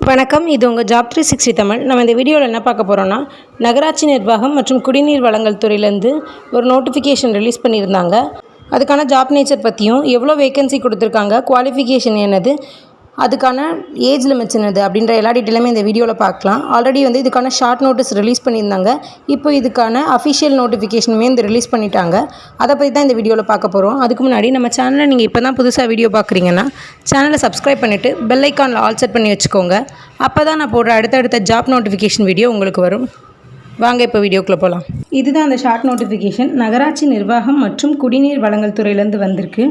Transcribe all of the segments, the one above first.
வணக்கம் இது உங்கள் ஜாப் த்ரீ சிக்ஸ்டி தமிழ். நம்ம இந்த வீடியோவில் என்ன பார்க்க போகிறோன்னா நகராட்சி நிர்வாகம் மற்றும் குடிநீர் வழங்கல் துறையிலேருந்து ஒரு நோட்டிஃபிகேஷன் ரிலீஸ் பண்ணியிருந்தாங்க. அதுக்கான ஜாப் நேச்சர் பற்றியும் எவ்வளோ வேகன்சி கொடுத்துருக்காங்க குவாலிஃபிகேஷன் என்னது அதுக்கான ஏஜ் லிமிட்ஸ் என்னது அப்படின்ற எல்லா டீட்டெயிலுமே இந்த வீடியோவில் பார்க்கலாம். ஆல்ரெடி வந்து இதுக்கான ஷார்ட் நோட்டீஸ் ரிலீஸ் பண்ணியிருந்தாங்க. இப்போ இதுக்கான அஃபிஷியல் நோட்டிஃபிகேஷனுமே இந்த ரிலீஸ் பண்ணிட்டாங்க. அதை பற்றி தான் இந்த வீடியோவில் பார்க்க போகிறோம் அதுக்கு முன்னாடி நம்ம சேனலை நீங்கள் இப்போ தான் புதுசாக வீடியோ பார்க்குறீங்கன்னா சேனலை சப்ஸ்கிரைப் பண்ணிவிட்டு பெல்லைக்கானில் ஆல் செட் பண்ணி வச்சுக்கோங்க. அப்போ தான் நான் போடுற அடுத்தடுத்த ஜாப் நோட்டிஃபிகேஷன் வீடியோ உங்களுக்கு வரும். வாங்க இப்போ வீடியோக்குள்ளே போகலாம் இதுதான் அந்த ஷார்ட் நோட்டிஃபிகேஷன் நகராட்சி நிர்வாகம் மற்றும் குடிநீர் வழங்கல் துறையிலேருந்து வந்திருக்கு.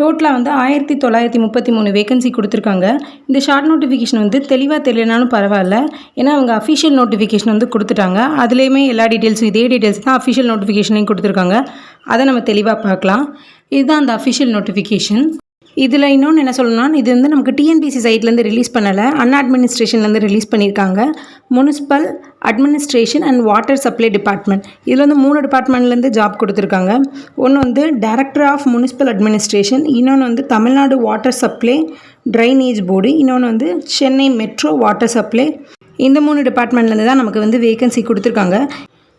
டோட்டலாக வந்து ஆயிரத்தி தொள்ளாயிரத்தி முப்பத்தி மூணு வேகன்சி கொடுத்துருக்காங்க. இந்த ஷார்ட் நோட்டிஃபிகேஷன் வந்து தெளிவாக தெரியலனாலும் பரவாயில்ல. ஏன்னா அவங்க அஃபிஷியல் நோட்டிஃபிகேஷன் வந்து கொடுத்துட்டாங்க. அதுலேயுமே எல்லா டீட்டெயில்ஸும் இதே டீட்டெயில்ஸ் தான் அஃபிஷியல் நோட்டிஃபிகேஷனையும் கொடுத்துருக்காங்க. அதை நம்ம தெளிவாக பார்க்கலாம். இதுதான் அந்த அஃபிஷியல் நோட்டிஃபிகேஷன் இதில் இன்னொன்று என்ன சொல்லணும்னா இது வந்து நமக்கு டிஎன்பிசி சைட்லேருந்து ரிலீஸ் பண்ணலை. அன் அட்மினிஸ்ட்ரேஷன்லேருந்து ரிலீஸ் பண்ணியிருக்காங்க municipal administration and water supply department இதில் வந்து மூணு டிபார்ட்மெண்ட்லேருந்து ஜாப் கொடுத்துருக்காங்க. ஒன்று வந்து டைரக்டர் ஆஃப் முனிசிபல் அட்மினிஸ்ட்ரேஷன் இன்னொன்று வந்து Tamil Nadu water supply drainage board இன்னொன்று வந்து சென்னை மெட்ரோ வாட்டர் சப்ளை இந்த மூணு டிபார்ட்மெண்ட்லேருந்து தான் நமக்கு வந்து வேகன்சி கொடுத்துருக்காங்க.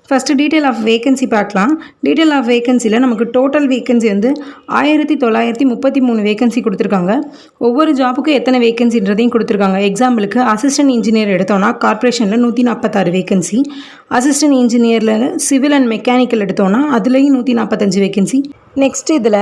ஃபஸ்ட்டு டீட்டெயில் ஆஃப் வேகன்சி பார்க்கலாம். டீட்டெயில் ஆஃப் வேகன்சியில் நமக்கு டோட்டல் வேகன்சி வந்து ஆயிரத்தி தொள்ளாயிரத்தி முப்பத்தி மூணு வேகன்சி கொடுத்துருக்காங்க. ஒவ்வொரு ஜாபுக்கும் எத்தனை வேகன்சின்றதையும் கொடுத்துருக்காங்க. எக்ஸாம்பிளுக்கு அசிஸ்டன்ட் இன்ஜினியர் எடுத்தோன்னா கார்ப்பரேஷனில் நூற்றி நாற்பத்தாறு வேகன்சி அசிஸ்டன்ட் இன்ஜினியரில் சிவில் அண்ட் மெக்கானிக்கல் எடுத்தோன்னா அதுலேயும் நூற்றி நாற்பத்தஞ்சு வேகன்சி நெக்ஸ்ட் இதில்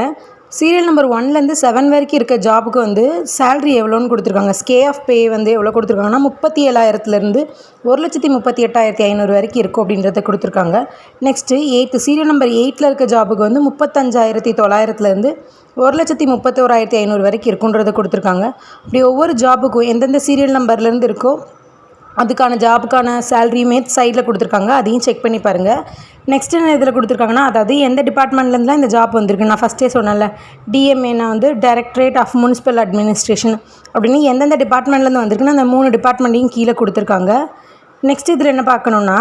சீரியல் நம்பர் ஒன்லேருந்து செவன் வரைக்கும் இருக்க ஜாபுக்கு வந்து சேலரி எவ்வளோன்னு கொடுத்துருக்காங்க. ஸ்கே ஆஃப் பே வந்து எவ்வளோ கொடுத்துருக்காங்கன்னா முப்பத்தி ஏழாயிரத்துலேருந்து ஒரு லட்சத்தி முப்பத்தி எட்டாயிரத்தி ஐநூறு வரைக்கும் இருக்கும் அப்படின்றத கொடுத்துருக்காங்க. நெக்ஸ்ட்டு எயித்து சீரியல் நம்பர் எயிட்டில் இருக்க ஜாபுக்கு வந்து முப்பத்தஞ்சாயிரத்தி தொள்ளாயிரத்துலேருந்து ஒரு லட்சத்தி முப்பத்தோராயிரத்தி ஐநூறு வரைக்கும் இருக்குன்றதை கொடுத்துருக்காங்க. அப்படி ஒவ்வொரு ஜாபுக்கும் எந்தெந்த சீரியல் நம்பர்லேருந்து இருக்கோ அதுக்கான ஜாபுக்கான சேலரியுமே சைடில் கொடுத்துருக்காங்க. அதையும் செக் பண்ணி பாருங்கள் நெக்ஸ்ட் என்ன இதில் கொடுத்துருக்காங்கன்னா அதாவது எந்த டிபார்ட்மெண்ட்லேருந்துலாம் இந்த ஜாப் வந்திருக்கு. நான் ஃபஸ்ட்டே சொன்னேன்ல டிஎம்ஏனா வந்து டைரக்டரேட் ஆஃப் முனிசிபல் அட்மினிஸ்ட்ரேஷன் அப்படின்னு எந்தெந்த டிபார்ட்மெண்ட்லேருந்து வந்திருக்குன்னு அந்த மூணு டிபார்ட்மெண்ட்டையும் கீழே கொடுத்துருக்காங்க. நெக்ஸ்ட் இதில் என்ன பார்க்கணுன்னா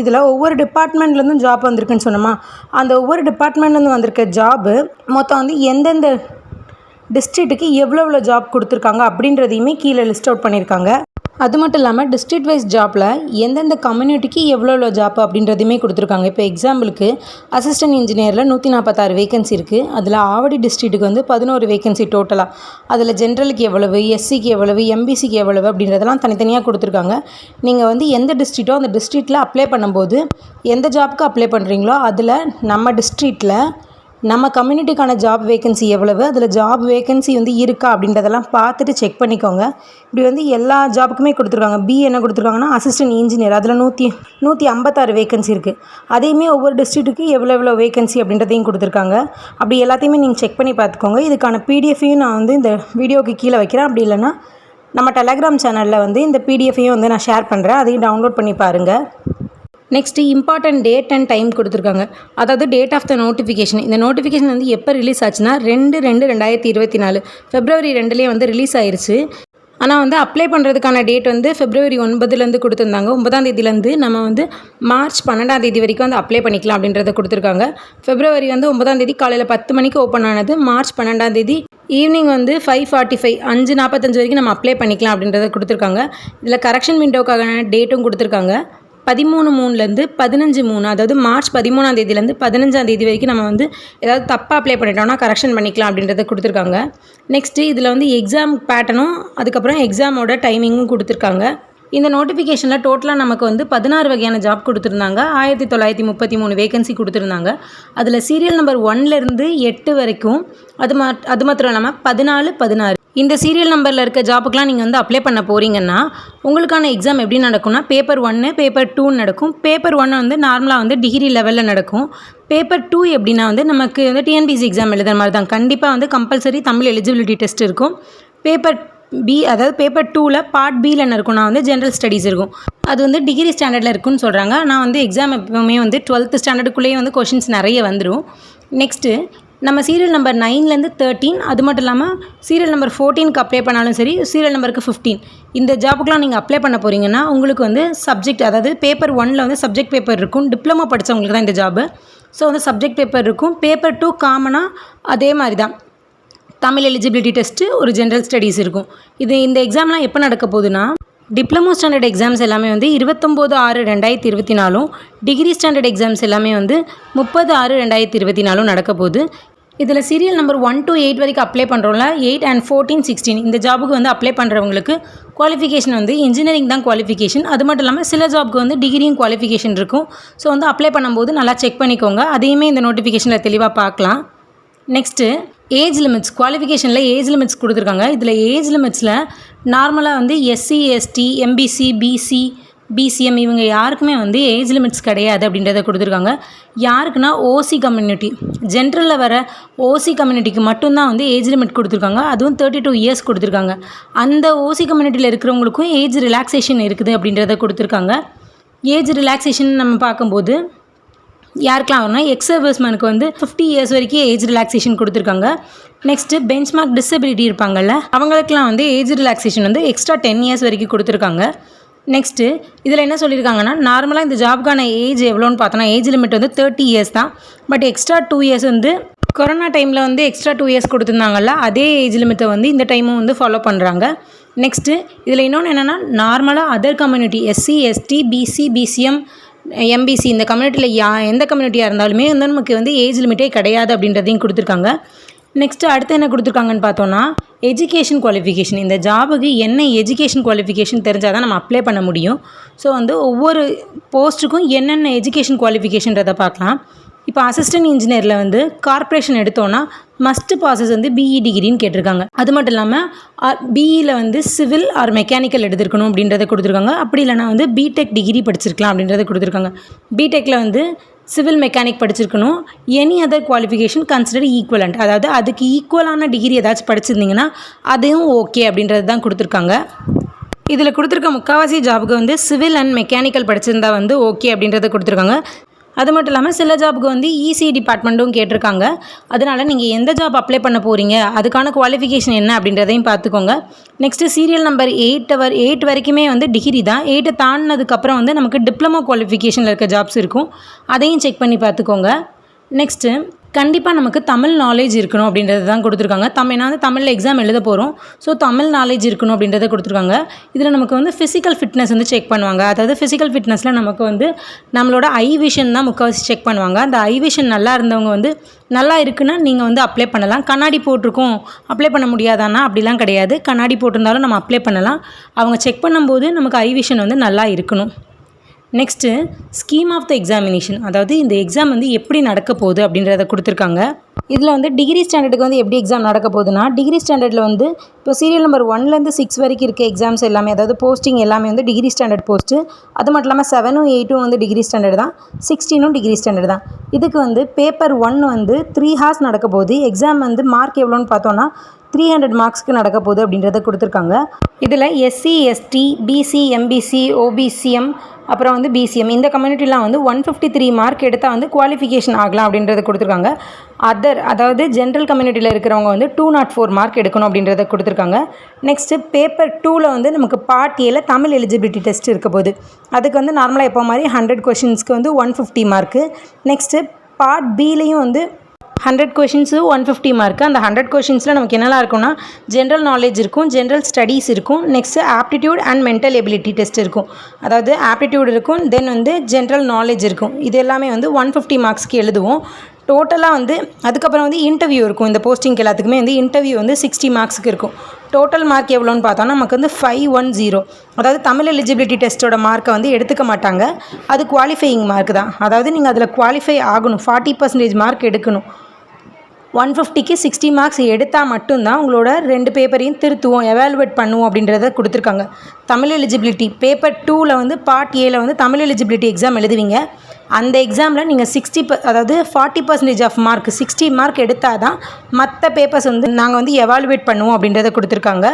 இதில் ஒவ்வொரு டிபார்ட்மெண்ட்லேருந்தும் ஜாப் வந்திருக்குன்னு சொன்னோமா அந்த ஒவ்வொரு டிபார்ட்மெண்ட்லேருந்து வந்திருக்க ஜாபு மொத்தம் வந்து எந்தெந்த டிஸ்ட்ரிக்ட்டுக்கு எவ்வளோ எவ்வளோ ஜாப் கொடுத்துருக்காங்க அப்படின்றதையுமே கீழே லிஸ்ட் அவுட் பண்ணியிருக்காங்க. அது மட்டும் இல்லாமல் டிஸ்ட்ரிக்ட் வைஸ் ஜாப்பில் எந்தெந்த கம்யூனிட்டிக்கு எவ்வளோ எவ்வளோ ஜாப் அப்படின்றதையுமே கொடுத்துருக்காங்க. இப்போ எக்ஸாம்பிளுக்கு அசிஸ்டன்ட் இன்ஜினியரில் நூற்றி நாற்பத்தாறு வேகன்சி இருக்குது அதில் ஆவடி டிஸ்ட்ரிக்ட்டுக்கு வந்து பதினோரு வேகன்சி டோட்டலாக அதில் ஜென்ரலுக்கு எவ்வளவு எஸ்சிக்கு எவ்வளவு எம்பிசிக்கு எவ்வளவு அப்படின்றதெல்லாம் தனித்தனியாக கொடுத்துருக்காங்க. நீங்கள் வந்து எந்த டிஸ்ட்ரிக்ட்டோ அந்த டிஸ்ட்ரிக்ட்டில் அப்ளை பண்ணும்போது எந்த ஜாப்க்கு அப்ளை பண்ணுறீங்களோ அதில் நம்ம டிஸ்ட்ரிக்ட்டில் நம்ம கம்யூனிட்டிக்கான ஜாப் வேகன்சி எவ்வளவு? அதில் ஜாப் வேகன்சி வந்து இருக்கா அப்படின்றதெல்லாம் பார்த்துட்டு செக் பண்ணிக்கோங்க. இப்படி வந்து எல்லா ஜாபுக்குமே கொடுத்துருக்காங்க. பி என்ன கொடுத்துருக்காங்கன்னா அசிஸ்டன்ட் இன்ஜினியர் அதில் நூற்றி நூற்றி ஐம்பத்தாறு வேகன்சி இருக்குது அதையுமே ஒவ்வொரு டிஸ்ட்ரிக்ட்டுக்கு எவ்வளோ எவ்வளோ வேகன்சி அப்படின்றதையும் கொடுத்துருக்காங்க. அப்படி எல்லாத்தையுமே நீங்கள் செக் பண்ணி பார்த்துக்கோங்க. இதுக்கான பிடிஎஃபையும் நான் வந்து இந்த வீடியோக்கு கீழே வைக்கிறேன். அப்படி இல்லைன்னா நம்ம டெலகிராம் சேனலில் வந்து இந்த பிடிஎஃபையும் வந்து நான் ஷேர் பண்ணுறேன் அதையும் டவுன்லோட் பண்ணி பாருங்கள் next important date and time கொடுத்துருக்காங்க. அதாவது டேட் ஆஃப் த நோட்டிஃபிகேஷன் இந்த நோட்டிஃபிகேஷன் வந்து எப்போ ரிலீஸ் ஆச்சுன்னா ரெண்டு ரெண்டு ரெண்டாயிரத்தி இருபத்தி நாலு. ஃபெப்ரவரி ரெண்டுலேயே வந்து ரிலீஸ் ஆயிருச்சு. ஆனால் வந்து அப்ளை பண்ணுறதுக்கான டேட் வந்து ஃபெப்ரவரி ஒன்பதுலேருந்து கொடுத்துருந்தாங்க. ஒன்பதாம் தேதியிலேருந்து நம்ம வந்து மார்ச் பன்னெண்டாம் தேதி வரைக்கும் வந்து அப்ளை பண்ணிக்கலாம் அப்படின்றத கொடுத்துருக்காங்க. ஃபெப்ரவரி வந்து ஒன்பதாம் தேதி காலையில் பத்து மணிக்கு ஓப்பன் ஆனது. மார்ச் பன்னெண்டாம் தேதி ஈவினிங் வந்து ஃபைவ் ஃபார்ட்டி ஃபைவ் அஞ்சு நாற்பத்தஞ்சு வரைக்கும் நம்ம அப்ளை பண்ணிக்கலாம் அப்படின்றத கொடுத்துருக்காங்க. இதில் கரெக்ஷன் விண்டோக்கான டேட்டும் கொடுத்துருக்காங்க. பதிமூணு மூணுலேருந்து பதினஞ்சு மூணு அதாவது மார்ச் பதிமூணாம் தேதியிலேருந்து பதினஞ்சாம் தேதி வரைக்கும் நம்ம வந்து ஏதாவது தப்பாக அப்ளை பண்ணிட்டோம்னா கரெக்ஷன் பண்ணிக்கலாம் அப்படின்றத கொடுத்துருக்காங்க. நெக்ஸ்ட்டு இதில் வந்து எக்ஸாம் பேட்டர்னும் அதுக்கப்புறம் எக்ஸாமோட டைமிங்கும் கொடுத்துருக்காங்க. இந்த நோட்டிஃபிகேஷனில் டோட்டலாக நமக்கு வந்து பதினாறு வகையான ஜாப் கொடுத்துருந்தாங்க. ஆயிரத்தி தொள்ளாயிரத்தி முப்பத்தி மூணு வேகன்சி கொடுத்துருந்தாங்க. அதில் சீரியல் நம்பர் ஒன்லேருந்து எட்டு வரைக்கும் அது மா அது மாத்திரம் இல்லாமல் பதினாலு பதினாறு இந்த சீரியல் நம்பரில் இருக்க ஜாப்புக்கெலாம் நீங்கள் வந்து அப்ளை பண்ண போகிறீங்கன்னா உங்களுக்கான எக்ஸாம் எப்படி நடக்கும்னா பேப்பர் ஒன்று பேப்பர் டூன்னு நடக்கும். பேப்பர் ஒன்று வந்து நார்மலாக வந்து டிகிரி லெவலில் நடக்கும். பேப்பர் டூ எப்படின்னா வந்து நமக்கு வந்து டிஎன்பிசி எக்ஸாம் எழுதுகிற மாதிரி தான். கண்டிப்பாக வந்து கம்பல்சரி தமிழ் எலிஜிபிலிட்டி டெஸ்ட் இருக்கும். பேப்பர் பி அதாவது பேப்பர் டூவில் பார்ட் பியில் என்ன இருக்கும்னா வந்து ஜென்ரல் ஸ்டடீஸ் இருக்கும். அது வந்து டிகிரி ஸ்டாண்டர்டில் இருக்குன்னு சொல்கிறாங்க நான் வந்து எக்ஸாம் எப்பவுமே வந்து டுவெல்த்து ஸ்டாண்டர்டுக்குள்ளேயே வந்து கொஷின்ஸ் நிறைய வந்துடும் நெக்ஸ்ட்டு நம்ம சீரியல் நம்பர் நைன்லேருந்து தேர்ட்டீன் அது மட்டும் இல்லாமல் சீரியல் நம்பர் ஃபோர்டீனுக்கு அப்ளை பண்ணாலும் சரி சீரியல் நம்பருக்கு ஃபிஃப்டீன் இந்த ஜாபுக்கெலாம் நீங்கள் அப்ளை பண்ண போகிறீங்கன்னா உங்களுக்கு வந்து சப்ஜெக்ட் அதாவது பேப்பர் ஒனில் வந்து சப்ஜெக்ட் பேப்பர் இருக்கும். டிப்ளமோ படித்தவங்களுக்கு தான் இந்த ஜாபு ஸோ வந்து சப்ஜெக்ட் பேப்பர் இருக்கும். பேப்பர் டூ காமனாக அதே மாதிரி தான். தமிழ் எலிஜிபிலிட்டி டெஸ்ட்டு ஒரு ஜென்ரல் ஸ்டடீஸ் இருக்கும். இது இந்த எக்ஸாம்லாம் எப்போ நடக்க போகுதுன்னா டிப்ளமோ ஸ்டாண்டர்ட் எக்ஸாம்ஸ் எல்லாமே வந்து இருபத்தொம்போது ஆறு ரெண்டாயிரத்தி இருபத்தி நாலும் டிகிரி ஸ்டாண்டர்ட் எக்ஸாம்ஸ் எல்லாமே வந்து முப்பது ஆறு ரெண்டாயிரத்தி இருபத்தி நாலும் நடக்க போகுது. இதில் serial number one to eight வரைக்கும் அப்ளை பண்ணுறோம்ல எயிட் அண்ட் ஃபோர்டீன் சிக்ஸ்டீன் இந்த ஜாபுக்கு வந்து அப்ளை பண்ணுறவங்களுக்கு குவாலிஃபிகேஷன் வந்து இன்ஜினியரிங் தான் குவாலிஃபிகேஷன் அது மட்டும் இல்லாமல் சில ஜாப்க்கு வந்து டிகிரியும் குவாலிஃபிகேஷன் இருக்கும். ஸோ வந்து அப்ளை பண்ணும்போது நல்லா செக் பண்ணிக்கோங்க. அதையுமே இந்த நோட்டிஃபிகேஷனில் தெளிவாக பார்க்கலாம். நெக்ஸ்ட்டு ஏஜ் லிமிட்ஸ் குவாலிஃபிகேஷனில் ஏஜ் லிமிட்ஸ் கொடுத்துருக்காங்க. இதில் ஏஜ் லிமிட்ஸில் நார்மலாக வந்து SC ST MBC BC BCM இவங்க யாருக்குமே வந்து ஏஜ் லிமிட்ஸ் கிடையாது அப்படின்றத கொடுத்துருக்காங்க. யாருக்குன்னா ஓசி கம்யூனிட்டி ஜென்ரலில் வர ஓசி கம்யூனிட்டிக்கு மட்டும்தான் வந்து ஏஜ் லிமிட் கொடுத்துருக்காங்க. அதுவும் தேர்ட்டி டூ இயர்ஸ் கொடுத்துருக்காங்க. அந்த ஓசி கம்யூனிட்டியில் இருக்கிறவங்களுக்கும் ஏஜ் ரிலாக்ஸேஷன் இருக்குது அப்படின்றத கொடுத்துருக்காங்க. ஏஜ் ரிலாக்ஸேஷன் நம்ம பார்க்கும்போது யாருக்கெலாம் வரும்னா எக்ஸ் சர்வீஸ்மேனுக்கு வந்து ஃபிஃப்டி இயர்ஸ் வரைக்கும் ஏஜ் ரிலாக்ஸேஷன் கொடுத்துருக்காங்க. நெக்ஸ்ட்டு பெஞ்ச்மார்க் டிசபிலிட்டி இருப்பாங்கல்ல அவங்களுக்குலாம் வந்து ஏஜ் ரிலாக்ஸேஷன் வந்து எக்ஸ்ட்ரா டென் இயர்ஸ் வரைக்கும் கொடுத்துருக்காங்க. நெக்ஸ்ட்டு இதில் என்ன சொல்லியிருக்காங்கன்னா நார்மலாக இந்த ஜாப்க்கான ஏஜ் எவ்வளோன்னு பார்த்தோன்னா ஏஜ் லிமிட் வந்து தேர்ட்டி இயர்ஸ் தான். பட் எக்ஸ்ட்ரா டூ இயர்ஸ் வந்து கொரோனா டைமில் வந்து எக்ஸ்ட்ரா டூ இயர்ஸ் கொடுத்துருந்தாங்கல்ல அதே ஏஜ் லிமிட்டை வந்து இந்த டைமும் வந்து ஃபாலோ பண்ணுறாங்க நெக்ஸ்ட்டு இதில் இன்னொன்று என்னென்னா நார்மலாக other community SC ST BC BCM MBC இந்த கம்யூனிட்டியில் யா எந்த கம்யூனிட்டியாக இருந்தாலுமே வந்து நமக்கு வந்து ஏஜ் லிமிட்டே கிடையாது அப்படின்றதையும் கொடுத்துருக்காங்க. நெக்ஸ்ட்டு அடுத்து என்ன கொடுத்துருக்காங்கன்னு பார்த்தோன்னா எஜுகேஷன் குவாலிஃபிகேஷன் இந்த ஜாபுக்கு என்ன எஜுகேஷன் குவாலிஃபிகேஷன் தெரிஞ்சால் தான் நம்ம அப்ளை பண்ண முடியும். ஸோ வந்து ஒவ்வொரு போஸ்ட்டுக்கும் என்னென்ன எஜுகேஷன் குவாலிஃபிகேஷன்றதை பார்க்கலாம். இப்போ அசிஸ்டன்ட் இன்ஜினியரில் வந்து கார்ப்பரேஷன் எடுத்தோன்னா மஸ்ட் பாசஸ் வந்து பிஇ டிகிரின்னு கேட்டிருக்காங்க. அது மட்டும் இல்லாமல் பிஇயில் வந்து சிவில் ஆர் மெக்கானிக்கல் எடுத்திருக்கணும் அப்படின்றத கொடுத்துருக்காங்க. அப்படி இல்லைனா வந்து பிடெக் டிகிரி படிச்சிருக்கலாம் அப்படின்றத கொடுத்துருக்காங்க. பிடெக்கில் வந்து சிவில் மெக்கானிக் படிச்சிருக்கணும். Any other qualification consider equivalent அதாவது அதுக்கு ஈக்குவலான டிகிரி ஏதாச்சும் படிச்சிருந்தீங்கன்னா அதுவும் ஓகே அப்படின்றது தான் கொடுத்துருக்காங்க. இதில் கொடுத்துருக்க முக்கால்வாசி ஜாபுக்கு வந்து சிவில் அண்ட் மெக்கானிக்கல் படிச்சிருந்தா வந்து ஓகே அப்படின்றத கொடுத்துருக்காங்க. அது மட்டும் இல்லாமல் சில ஜாபுக்கு வந்து இசி டிபார்ட்மெண்ட்டும் கேட்டிருக்காங்க. அதனால் நீங்கள் எந்த ஜாப் அப்ளை பண்ண போகிறீங்க அதுக்கான குவாலிஃபிகேஷன் என்ன அப்படின்றதையும் பார்த்துக்கோங்க. நெக்ஸ்ட்டு சீரியல் நம்பர் எயிட் அவர் எயிட் வரைக்குமே வந்து டிகிரி தான். எயிட்டை தாண்டினதுக்கப்புறம் வந்து நமக்கு டிப்ளமோ குவாலிஃபிகேஷனில் இருக்க ஜாப்ஸ் இருக்கும். அதையும் செக் பண்ணி பார்த்துக்கோங்க. நெக்ஸ்ட்டு கண்டிப்பாக நமக்கு தமிழ் நாலேஜ் இருக்கணும் அப்படின்றது தான் கொடுத்துருக்காங்க. தமிழ் நான் வந்து தமிழில் எக்ஸாம் எழுத போகிறோம் ஸோ தமிழ் நாலேஜ் இருக்கணும் அப்படின்றத கொடுத்துருக்காங்க. இதில் நமக்கு வந்து ஃபிசிக்கல் ஃபிட்னஸ் வந்து செக் பண்ணுவாங்க. அதாவது ஃபிசிக்கல் ஃபிட்னஸில் நமக்கு வந்து நம்மளோட ஐ விஷன் தான் முக்கால்வாசி செக் பண்ணுவாங்க. அந்த ஐ விஷன் நல்லா இருந்தவங்க வந்து நல்லா இருக்குன்னா நீங்கள் வந்து அப்ளை பண்ணலாம். கண்ணாடி போட்டிருக்கோம். அப்ளை பண்ண முடியாதானா? அப்படிலாம் கிடையாது. கண்ணாடி போட்டிருந்தாலும் நம்ம அப்ளை பண்ணலாம். அவங்க செக் பண்ணும்போது நமக்கு ஐ விஷன் வந்து நல்லா இருக்கணும். Next scheme of the examination அதாவது இந்த எக்ஸாம் வந்து எப்படி நடக்க போகுது அப்படின்றத கொடுத்துருக்காங்க. இதில் வந்து டிகிரி ஸ்டாண்டர்டுக்கு வந்து எப்படி எக்ஸாம் நடக்க போகுதுன்னா டிகிரி ஸ்டாண்டர்டில் வந்து இப்போ சீரியல் நம்பர் ஒன்லேருந்து சிக்ஸ் வரைக்கும் இருக்க எக்ஸாம்ஸ் எல்லாமே அதாவது போஸ்டிங் எல்லாமே வந்து டிகிரி ஸ்டாண்டர்ட் போஸ்ட்டு அது மட்டும் இல்லாமல் செவனும் எயிட்டும் வந்து டிகிரி ஸ்டாண்டர்ட் தான். சிக்ஸ்டீனும் டிகிரி ஸ்டாண்டர்ட் தான். இதுக்கு வந்து பேப்பர் ஒன் வந்து த்ரீ ஹார்ஸ் நடக்க போகுது. எக்ஸாம் வந்து மார்க் எவ்வளோன்னு பார்த்தோன்னா த்ரீ ஹண்ட்ரட் மார்க்ஸ்க்கு நடக்க போகுது அப்படின்றத கொடுத்துருக்காங்க. இதில் SC ST BC MBC OBCM அப்புறம் வந்து பிசிஎம் இந்த கம்யூனிட்டிலாம் வந்து ஒன் ஃபிஃப்டி த்ரீ மார்க் எடுத்தால் வந்து குவாலிஃபிகேஷன் ஆகலாம் அப்படின்றத கொடுத்துருக்காங்க. அதர் அதாவது ஜென்ரல் கம்யூனிட்டியில் இருக்கிறவங்க வந்து டூ நாட் ஃபோர் மார்க் எடுக்கணும் அப்படின்றத கொடுத்துருக்காங்க. நெக்ஸ்ட்டு பேப்பர் டூவில் வந்து நமக்கு பார்ட் ஏல தமிழ் எலிஜிபிலிட்டி டெஸ்ட் இருக்க போகுது. அதுக்கு வந்து நார்மலாக எப்போ மாதிரி ஹண்ட்ரட் கொஷின்ஸ்க்கு வந்து one fifty mark next part பிலையும் வந்து hundred questions one fifty mark அந்த ஹண்ட்ரட் கொஷின்ஸில் நமக்கு என்னெல்லாம் இருக்கும்னா ஜென்ரல் நாலேஜ் இருக்கும் ஜென்ரல் ஸ்டடீஸ் இருக்கும் next aptitude and mental ability test இருக்கும். அதாவது ஆப்டிடியூட் இருக்கும் தென் வந்து ஜென்ரல் நாலேஜ் இருக்கும். இது எல்லாமே வந்து ஒன் ஃபிஃப்டி மார்க்ஸ்க்கு எழுதுவோம். டோட்டலாக வந்து அதுக்கப்புறம் வந்து இன்டர்வியூ இருக்கும். இந்த போஸ்டிங்க்கு எல்லாத்துக்குமே வந்து இன்டர்வியூ வந்து சிக்ஸ்டி மார்க்ஸுக்கு இருக்கும். டோட்டல் மார்க் எவ்வளோன்னு பார்த்தோம்னா நமக்கு வந்து ஃபைவ் ஒன் ஜீரோ அதாவது தமிழ் எலிஜிபிலிட்டி டெஸ்ட்டோட மார்க்கை வந்து எடுத்துக்க மாட்டாங்க. அது குவாலிஃபையிங் மார்க் தான். அதாவது நீங்கள் அதில் குவாலிஃபை ஆகணும். ஃபார்ட்டி பர்சன்டேஜ் மார்க் எடுக்கணும். ஒன் ஃபிஃப்டிக்கு சிக்ஸ்டி மார்க்ஸ் எடுத்தால் மட்டும்தான் உங்களோட ரெண்டு பேப்பரையும் திருத்துவோம் எவாலுவேட் பண்ணுவோம் அப்படின்றத கொடுத்துருக்காங்க. தமிழ் எலிஜிபிலிட்டி பேப்பர் டூவில் வந்து பார்ட் ஏல வந்து தமிழ் எலிஜிபிலிட்டி எக்ஸாம் எழுதுவீங்க. அந்த எக்ஸாமில் நீங்கள் சிக்ஸ்டி ப அதாவது forty percentage of mark sixty mark எடுத்தால் தான் மற்ற பேப்பர்ஸ் வந்து நாங்கள் வந்து எவாலுவேட் பண்ணுவோம் அப்படின்றத கொடுத்துருக்காங்க.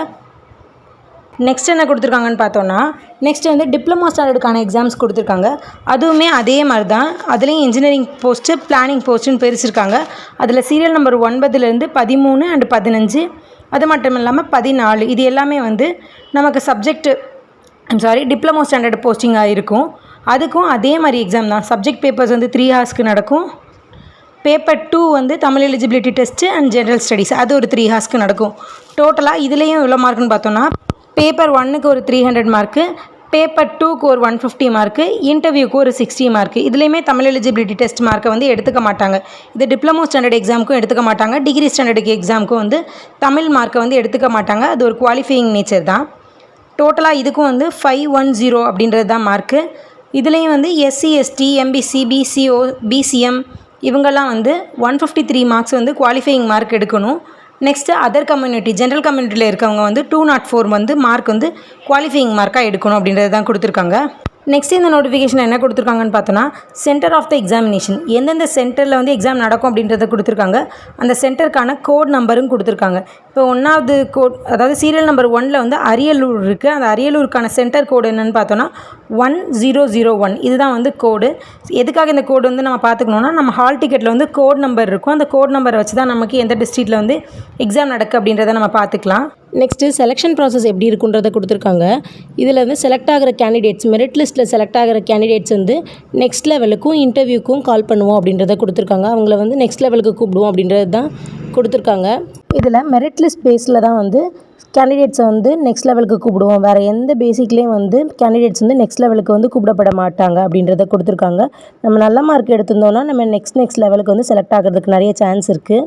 நெக்ஸ்ட் என்ன கொடுத்துருக்காங்கன்னு பார்த்தோன்னா நெக்ஸ்ட் வந்து டிப்ளமோ ஸ்டாண்டர்டுக்கான எக்ஸாம்ஸ் கொடுத்துருக்காங்க. அதுவுமே அதே மாதிரி தான் அதுலேயும் இன்ஜினியரிங் போஸ்ட்டு பிளானிங் போஸ்ட்டுன்னு பிரிச்சிருக்காங்க. அதில் சீரியல் நம்பர் ஒன்பதுலேருந்து பதிமூணு அண்ட் பதினஞ்சு. அது மட்டும் இல்லாமல் பதினாலு. இது எல்லாமே வந்து நமக்கு subject I'm sorry diploma standard போஸ்டிங்காக இருக்கும். அதுக்கும் அதே மாதிரி எக்ஸாம் தான். சப்ஜெக்ட் பேப்பர்ஸ் வந்து த்ரீ ஹார்ஸ்க்கு நடக்கும். பேப்பர் டூ வந்து Tamil eligibility test and general studies அது ஒரு த்ரீ ஹார்ஸ்க்கு நடக்கும். டோட்டலாக இதுலேயும் எவ்வளோ மார்க்குன்னு பார்த்தோன்னா பேப்பர் ஒன்னுக்கு ஒரு த்ரீ ஹண்ட்ரட் மார்க்கு பேப்பர் டூக்கு ஒரு ஒன் ஃபிஃப்டி மார்க்கு இன்டர்வியூக்கு ஒரு சிக்ஸ்டி மார்க்கு இதுலேயுமே தமிழ் எலிஜிபிலிட்டி டெஸ்ட் மார்க்கை வந்து எடுத்துக்க மாட்டாங்க. இது டிப்ளமோ ஸ்டாண்டர்ட் எக்ஸாமுக்கும் எடுத்துக்க மாட்டாங்க. டிகிரி ஸ்டாண்டர்டுக்கு எக்ஸாமுக்கும் வந்து தமிழ் மார்க்கை வந்து எடுத்துக்க மாட்டாங்க. அது ஒரு குவாலிஃபையிங் நேச்சர் தான். டோட்டலாக இதுக்கும் வந்து ஃபைவ் ஒன் ஜீரோ அப்படின்றது தான் மார்க்கு இதுலேயும் வந்து SC ST MBC PCO BCM இவங்கெல்லாம் வந்து ஒன் ஃபிஃப்டி த்ரீ மார்க்ஸ் வந்து குவாலிஃபையிங் மார்க் எடுக்கணும். நெக்ஸ்ட்டு அதர் கம்யூனிட்டி ஜென்ரல் கம்யூனிட்டியில் இருக்கவங்க வந்து டூ நாட் ஃபோர் வந்து மார்க் வந்து குவாலிஃபையிங் மார்க்காக எடுக்கணும் அப்படின்றது தான் கொடுத்துருக்காங்க. நெக்ஸ்ட் இந்த நோட்டிஃபிகேஷன் என்ன கொடுத்துருக்காங்கன்னு பார்த்தோன்னா சென்டர் ஆஃப் த எக்ஸாமினேஷன் எந்தெந்த சென்டரில் வந்து எக்ஸாம் நடக்கும் அப்படின்றத கொடுத்துருக்காங்க. அந்த சென்டருக்கான கோட் நம்பரும் கொடுத்துருக்காங்க. இப்போ ஒன்றாவது கோட் அதாவது சீரியல் நம்பர் ஒனில் வந்து அரியலூர் இருக்குது அந்த அரியலூருக்கான சென்டர் கோடு என்னென்னு பார்த்தோன்னா ஒன் ஜீரோ ஜீரோ ஒன் இதுதான் வந்து கோடு எதுக்காக இந்த கோடு வந்து நம்ம பார்த்துக்கணுன்னா நம்ம ஹால் டிக்கெட்டில் வந்து கோட் நம்பர் இருக்கும். அந்த கோட் நம்பரை வச்சு தான் நமக்கு எந்த டிஸ்ட்ரிக்டில் வந்து எக்ஸாம் நடக்கு அப்படின்றத நம்ம பார்த்துக்கலாம். நெக்ஸ்ட்டு செலெக்ஷன் ப்ராசஸ் எப்படி இருக்குன்றதை கொடுத்துருக்காங்க. இதில் வந்து செலக்ட் ஆகிற கேண்டிடேட்ஸ் மெரிட் லிஸ்ட்டில் செலக்ட் ஆகிற கேண்டிடேட்ஸ் வந்து நெக்ஸ்ட் லெவலுக்கும் இன்டர்வியூக்கும் கால் பண்ணுவோம் அப்படின்றத கொடுத்துருக்காங்க. அவங்கள வந்து நெக்ஸ்ட் லெவலுக்கு கூப்பிடுவோம் அப்படின்றது தான் கொடுத்துருக்காங்க. இதில் மெரிட் லிஸ்ட் பேஸில் தான் வந்து கேண்டிடேட்ஸை வந்து நெக்ஸ்ட் லெவலுக்கு கூப்பிடுவோம். வேறு எந்த பேசிக்லேயும் வந்து கேண்டிடேட்ஸ் வந்து நெக்ஸ்ட் லெவலுக்கு வந்து கூப்பிடப்பட மாட்டாங்க அப்படின்றத கொடுத்துருக்காங்க. நம்ம நல்ல மார்க் எடுத்திருந்தோம்னா நம்ம நெக்ஸ்ட் நெக்ஸ்ட் லெவலுக்கு வந்து செலக்ட் ஆகிறதுக்கு நிறைய சான்ஸ் இருக்குது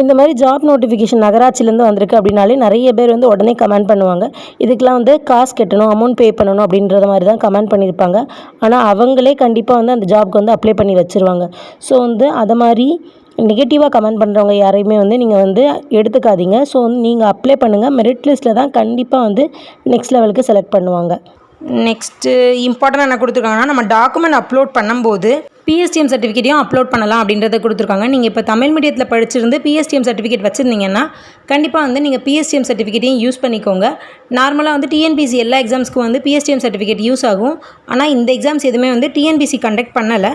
இந்த மாதிரி ஜாப் நோட்டிஃபிகேஷன் நகராட்சியிலேருந்து வந்திருக்கு அப்படின்னாலே நிறைய பேர் வந்து உடனே கமெண்ட் பண்ணுவாங்க. இதுக்கெலாம் வந்து காசு கட்டணும் அமௌண்ட் பே பண்ணணும் அப்படின்றத மாதிரி தான் கமெண்ட் பண்ணியிருப்பாங்க. ஆனால் அவங்களே கண்டிப்பாக வந்து அந்த ஜாப்க்கு வந்து அப்ளை பண்ணி வச்சுருவாங்க. ஸோ வந்து அதை மாதிரி நெகட்டிவாக கமெண்ட் பண்ணுறவங்க யாரையுமே வந்து நீங்கள் வந்து எடுத்துக்காதீங்க. ஸோ வந்து நீங்கள் அப்ளை பண்ணுங்கள் மெரிட் லிஸ்ட்டில் தான் கண்டிப்பாக வந்து நெக்ஸ்ட் லெவலுக்கு செலக்ட் பண்ணுவாங்க. நெக்ஸ்ட்டு இம்பார்ட்டன்ட் என்ன கொடுத்துருக்காங்கன்னா நம்ம டாக்குமெண்ட் அப்லோட் பண்ணும்போது பிஎஸ்டிஎம் சர்டிஃபிகேட்டையும் அப்லோட் பண்ணலாம் அப்படின்றத கொடுத்துருக்காங்க. நீங்கள் இப்போ தமிழ் மீடியத்தில் படிச்சிருந்து பிஎஸ்டிஎம் சர்டிஃபிகேட் வச்சுருந்தீங்கன்னா கண்டிப்பாக வந்து நீங்கள் பிஎஸ்டிஎம் சர்டிஃபிகேட்டையும் யூஸ் பண்ணிக்கோங்க. நார்மலாக வந்து டிஎன்பிசி எல்லா எக்ஸாம்ஸ்க்கும் வந்து பிஎஸ்டிஎம் சர்டிஃபிகேட் யூஸ் ஆகும். ஆனால் இந்த எக்ஸாம்ஸ் எதுவுமே வந்து டிஎன்பிசி கண்டக்ட் பண்ணலை.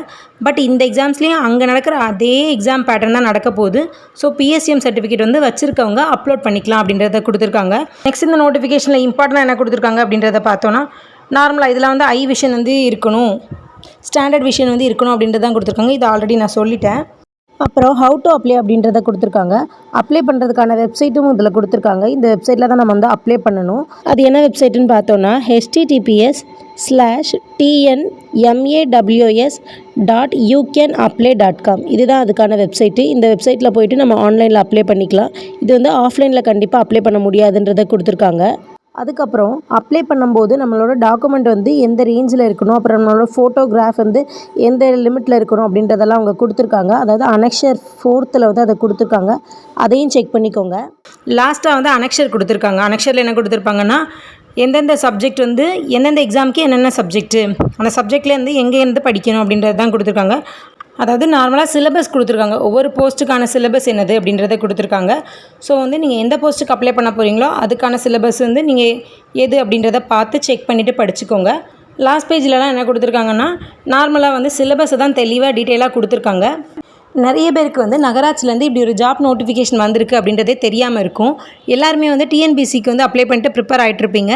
பட் இந்த எக்ஸாம்ஸ்லேயும் அங்கே நடக்கிற அதே எக்ஸாம் பேட்டர்ன் தான் நடக்க போகுது. ஸோ பிஎஸ்டிஎம் சர்டிஃபிகேட் வந்து வச்சுருக்கவங்க அப்லோட் பண்ணிக்கலாம் அப்படின்றத கொடுத்துருக்காங்க. நெக்ஸ்ட் இந்த நோட்டிஃபிகேஷனில் இம்பார்ட்டனாக என்ன கொடுத்துருக்காங்க அப்படின்றத பார்த்தோன்னா நார்மலாக இதில் வந்து ஐ விஷன் வந்து இருக்கணும். ஸ்டாண்டர்ட் விஷன் வந்து இருக்கணும் அப்படின்றது தான் கொடுத்துருக்காங்க. இது ஆல்ரெடி நான் சொல்லிட்டேன். அப்புறம் ஹவு டு அப்ளை அப்படின்றத கொடுத்துருக்காங்க. அப்ளை பண்ணுறதுக்கான வெப்சைட்டும் இதில் கொடுத்துருக்காங்க. இந்த வெப்சைட்டில் தான் நம்ம வந்து அப்ளை பண்ணணும். அது என்ன வெப்சைட்டுன்னு பார்த்தோன்னா HTTPS slash TNMAWS dot you can apply dot com இதுதான் அதுக்கான வெப்சைட்டு இந்த வெப்சைட்டில் போயிட்டு நம்ம ஆன்லைனில் அப்ளை பண்ணிக்கலாம். இது வந்து ஆஃப்லைனில் கண்டிப்பாக அப்ளை பண்ண முடியாதுன்றதை கொடுத்துருக்காங்க. அதுக்கப்புறம் அப்ளை பண்ணும்போது நம்மளோட டாக்குமெண்ட் வந்து எந்த ரேஞ்சில் இருக்கணும்? அப்புறம் நம்மளோட ஃபோட்டோகிராஃப் வந்து எந்த லிமிட்டில் இருக்கணும் அப்படின்றதெல்லாம் அவங்க கொடுத்துருக்காங்க. அதாவது அனெக்ஷர் ஃபோர்த்தில் வந்து அதை கொடுத்துருக்காங்க. அதையும் செக் பண்ணிக்கோங்க. லாஸ்ட்டாக வந்து அனெக்ஷர் கொடுத்துருக்காங்க. அனெக்ஷரில் என்ன கொடுத்துருப்பாங்கன்னா எந்தெந்த சப்ஜெக்ட் வந்து எந்தெந்த எக்ஸாமுக்கு என்னென்ன சப்ஜெக்ட்டு அந்த சப்ஜெக்ட்லேருந்து எங்கேருந்து படிக்கணும் அப்படின்றது தான் கொடுத்துருக்காங்க. அதாவது நார்மலாக சிலபஸ் கொடுத்துருக்காங்க. ஒவ்வொரு போஸ்ட்டுக்கான சிலபஸ் என்னது அப்படின்றத கொடுத்துருக்காங்க. ஸோ வந்து நீங்கள் எந்த போஸ்ட்டுக்கு அப்ளை பண்ண போகிறீங்களோ அதுக்கான சிலபஸ் வந்து நீங்கள் எது அப்படின்றத பார்த்து செக் பண்ணிவிட்டு படிச்சுக்கோங்க. லாஸ்ட் பேஜ்லலாம் என்ன கொடுத்துருக்காங்கன்னா நார்மலாக வந்து சிலபஸை தான் தெளிவாக டீட்டெயிலாக கொடுத்துருக்காங்க. நிறைய பேருக்கு வந்து நகராட்சிலேருந்து இப்படி ஒரு ஜாப் நோட்டிஃபிகேஷன் வந்திருக்கு அப்படின்றதே தெரியாமல் இருக்கும். எல்லாருமே வந்து டிஎன்பிசிக்கு வந்து அப்ளை பண்ணிட்டு ப்ரிப்பேர் ஆகிட்ருப்பீங்க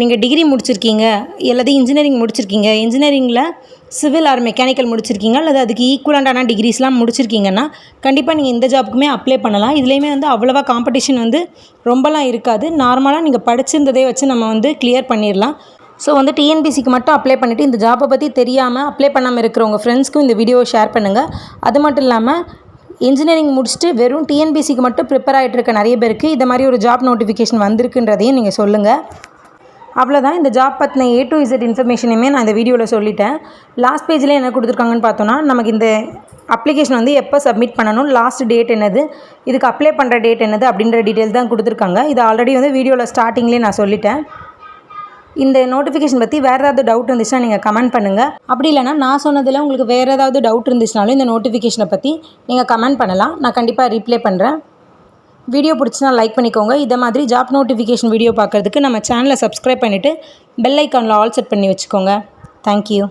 நீங்கள் டிகிரி முடிச்சிருக்கீங்க அல்லது இன்ஜினியரிங் முடிச்சிருக்கீங்க இன்ஜினியரிங்கில் சிவில் ஆர் மெக்கானிக்கல் முடிச்சிருக்கீங்க அல்லது அதுக்கு ஈக்குவலண்டான டிகிரிஸ்லாம் முடிச்சிருக்கீங்கன்னா கண்டிப்பாக நீங்கள் இந்த ஜாப்புக்குமே அப்ளை பண்ணலாம். இதுலேயுமே வந்து அவ்வளோவா காம்படிஷன் வந்து ரொம்பலாம் இருக்காது. நார்மலாக நீங்கள் படிச்சிருந்ததே வச்சு நம்ம வந்து கிளியர் பண்ணிடலாம் ஸோ வந்து டிஎன்பிசிக்கு மட்டும் அப்ளை பண்ணிவிட்டு இந்த ஜாப்பை பற்றி தெரியாமல் அப்ளை பண்ணாமல் இருக்கிறவங்க ஃப்ரெண்ட்ஸ்க்கும் இந்த வீடியோவை ஷேர் பண்ணுங்கள் அது மட்டும் இல்லாமல் இன்ஜினியரிங் முடிச்சுட்டு வெறும் டிஎன்பிசிக்கு மட்டும் ப்ரிப்பேர் ஆகிட்டு இருக்க நிறைய பேருக்கு இந்த மாதிரி ஒரு ஜாப் நோட்டிஃபிகேஷன் வந்திருக்குன்றதையும் நீங்கள் சொல்லுங்கள் அவ்வளோதான் இந்த ஜாப் பற்றின ஏ டு இசட் இன்ஃபர்மேஷனையுமே நான் இந்த வீடியோவில் சொல்லிட்டேன். லாஸ்ட் பேஜில் என்ன கொடுத்துருக்காங்கன்னு பார்த்தோன்னா நமக்கு இந்த அப்ளிகேஷன் வந்து எப்போ சப்மிட் பண்ணணும் லாஸ்ட் டேட் என்னது இதுக்கு அப்ளை பண்ணுற டேட் என்னது அப்படின்ற டீட்டெயில் தான் கொடுத்துருக்காங்க. இது ஆல்ரெடி வந்து வீடியோவில் ஸ்டார்டிங்லேயே நான் சொல்லிட்டேன். இந்த நோட்டிஃபிகேஷன் பற்றி வேறு ஏதாவது டவுட் இருந்துச்சுன்னா நீங்கள் கமெண்ட் பண்ணுங்கள் அப்படி இல்லைனா நான் சொன்னதில் உங்களுக்கு வேறு ஏதாவது டவுட் இருந்துச்சுனாலும் இந்த நோட்டிஃபிகேஷனை பற்றி நீங்கள் கமெண்ட் பண்ணலாம். நான் கண்டிப்பாக ரீப்ளே பண்ணுறேன் வீடியோ பிடிச்சினா லைக் பண்ணிக்கோங்க. இதை மாதிரி ஜாப் நோட்டிஃபிகேஷன் வீடியோ பார்க்குறதுக்கு நம்ம சேனலை சப்ஸ்கிரைப் பண்ணிவிட்டு பெல் ஐக்கானில் ஆல் செட் பண்ணி வச்சுக்கோங்க. தேங்க்யூ